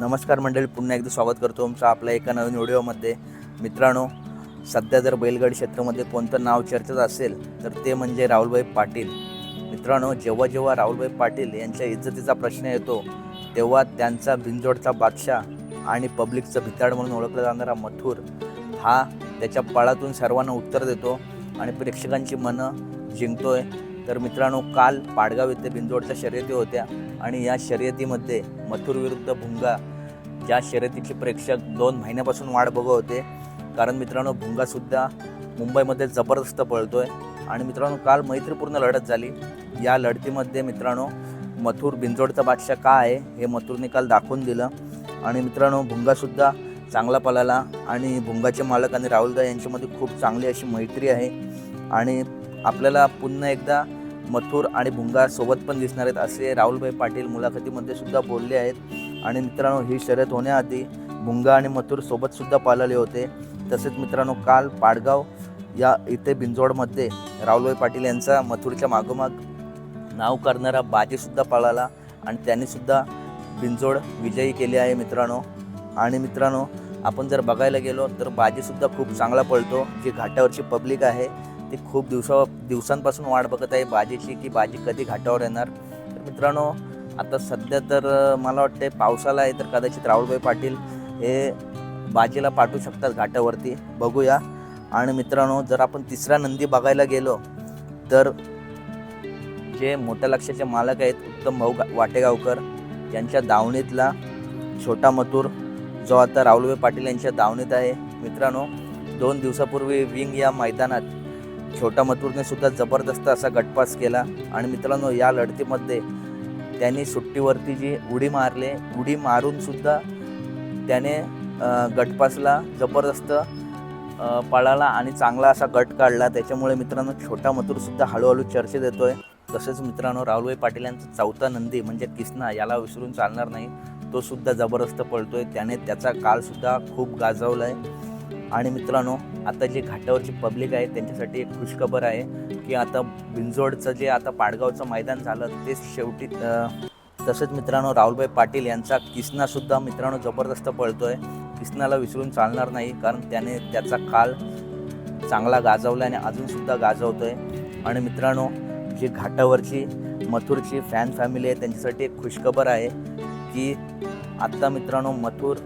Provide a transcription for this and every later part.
नमस्कार मंडळी पुन्हा एकदा स्वागत करतो तुमचं आपल्या एका नवीन व्हिडिओमध्ये. मित्रांनो सध्या जर बैलगाडी क्षेत्रामध्ये कोणतं नाव चर्चेत असेल तर ते म्हणजे राहुलभाई पाटील. मित्रांनो जेव्हा जेव्हा राहुलभाई पाटील यांच्या इज्जतीचा प्रश्न येतो तेव्हा त्यांचा भिंजोडचा बादशाह आणि पब्लिकचं भिताड म्हणून ओळखला जाणारा मथुर हा त्याच्या पळातून सर्वांना उत्तर देतो आणि प्रेक्षकांची मनं जिंकतोय. तर मित्रांनो काल पाडगाव येथे बिंजोडच्या शर्यती होत्या आणि या शर्यतीमध्ये मथुर विरुद्ध भुंगा या शर्यतीचे प्रेक्षक दोन महिन्यापासून वाट बघत होते. कारण मित्रांनो भुंगासुद्धा मुंबईमध्ये जबरदस्त पळतो आहे आणि मित्रांनो काल मैत्रीपूर्ण लढत झाली. या लढतीमध्ये मित्रांनो मथुर बिंजोडचा बादशाह का आहे हे मथुरने काल दाखवून दिलं. आणि मित्रांनो भुंगासुद्धा चांगला पळाला. आणि भुंगाचे मालक आणि राहुलदा यांच्यामध्ये खूप चांगली अशी मैत्री आहे. आणि आपल्याला पुन्हा एकदा मथुर आणि भुंगा सोबत पण दिसणार आहेत. असे राहुलभाई पाटील मुलाखतीमध्ये सुद्धा बोलले आहेत. आणि मित्रांनो ही शर्यत होण्याआधी भुंगा आणि मथुर सोबत सुद्धा पाळले होते. तसेच मित्रांनो काल पाडगाव या इथे बिंजोडमध्ये राहुलभाई पाटील यांचा मथुरच्या मागोमाग नाव करणारा बाजीसुद्धा पळाला आणि त्यांनीसुद्धा बिंजोड विजयी केले आहे मित्रांनो. आणि मित्रांनो आपण जर बघायला गेलो तर बाजीसुद्धा खूप चांगला पळतो जी घाटावरची पब्लिक आहे. ती खूप दिवसा दिवसांपासून वाट बघत आहे बाजीची की बाजी कधी घाटावर येणार. तर मित्रांनो आता सध्या तर मला वाटते पावसाला आहे तर कदाचित राहुलभाई पाटील हे बाजीला पाठवू शकतात घाटावरती. बघूया. आणि मित्रांनो जर आपण तिसरा नंदी बघायला गेलो तर जे मोठ्या लक्षाचे मालक आहेत उत्तम भाऊ गा- वाटेगावकर यांच्या दावणीतला छोटा मथुर जो आता राहुलभाई पाटील यांच्या दावणीत आहे. मित्रांनो दोन दिवसापूर्वी विंग या मैदानात छोटा मथुरने सुद्धा जबरदस्त असा गटपास केला. आणि मित्रांनो या लढतीमध्ये त्याने सुट्टीवरती जी उडी मारले उडी मारून सुद्धा त्याने गटपासला जबरदस्त पळाला आणि चांगला असा गट काढला. त्याच्यामुळे मित्रांनो छोटा मथुरसुद्धा हळूहळू चर्चेत येतो आहे तसेच मित्रांनो राहुलभाई पाटील यांचा चौथा नंदी म्हणजे किसना याला विसरून चालणार नाही. तो सुद्धा जबरदस्त पळतोय. त्याने त्याचा कालसुद्धा खूप गाजवला आहे आणि मित्रांनो आता जे घाटावरची पब्लिक आहे त्यांच्यासाठी एक खुशखबर आहे की आता बिंजोडचं जे आता पाडगावचं मैदान झालं ते शेवटी तसंच मित्रांनो राहुलभाई पाटील यांचा किसनासुद्धा मित्रांनो जबरदस्त पळतो आहे किसनाला विसरून चालणार नाही कारण त्याने त्याचा काल चांगला गाजवला आणि अजूनसुद्धा गाजवतो आहे आणि मित्रांनो जी घाटावरची मथुरची फॅन फॅमिली आहे त्यांच्यासाठी एक खुशखबर आहे की आत्ता मित्रांनो मथुर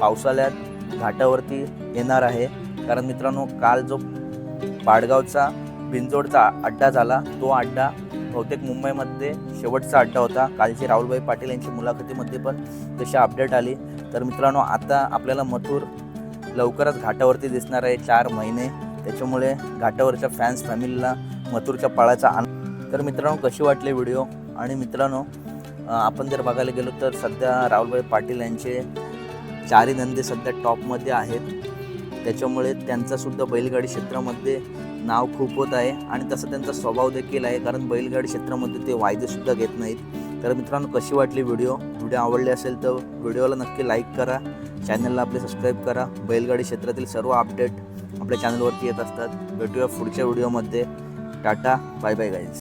पावसाळ्यात घाटावरती येणार आहे. कारण मित्रांनो काल जो पाडगावचा बिंजोडचा अड्डा झाला तो अड्डा बहुतेक मुंबईमध्ये शेवटचा अड्डा होता. कालची राहुलभाई पाटील यांची मुलाखतीमध्ये पण तशी अपडेट आली. तर मित्रांनो आता आपल्याला मथुर लवकरच घाटावरती दिसणार आहे चार महिने. त्याच्यामुळे घाटावरच्या फॅन्स फॅमिलीला मथुरच्या पाळाचा आनंद. तर मित्रांनो कशी वाटली व्हिडिओ आणि मित्रांनो आपण जर बघायला गेलो तर सध्या राहुलभाई पाटील यांचे चारी नंदी सध्या टॉपमध्ये आहेत. त्याच्यामुळे त्यांचासुद्धा बैलगाडी क्षेत्रामध्ये नाव खूप होत आहे आणि तसं त्यांचा स्वभाव देखील आहे कारण बैलगाडी क्षेत्रामध्ये ते वायदेसुद्धा घेत नाहीत. तर मित्रांनो कशी वाटली व्हिडिओ? व्हिडिओ आवडली असेल तर व्हिडिओला नक्की लाईक करा चॅनलला आपले सबस्क्राईब करा. बैलगाडी क्षेत्रातील सर्व अपडेट आपल्या चॅनलवरती येत असतात. भेटूया पुढच्या व्हिडिओमध्ये. Tata bye bye guys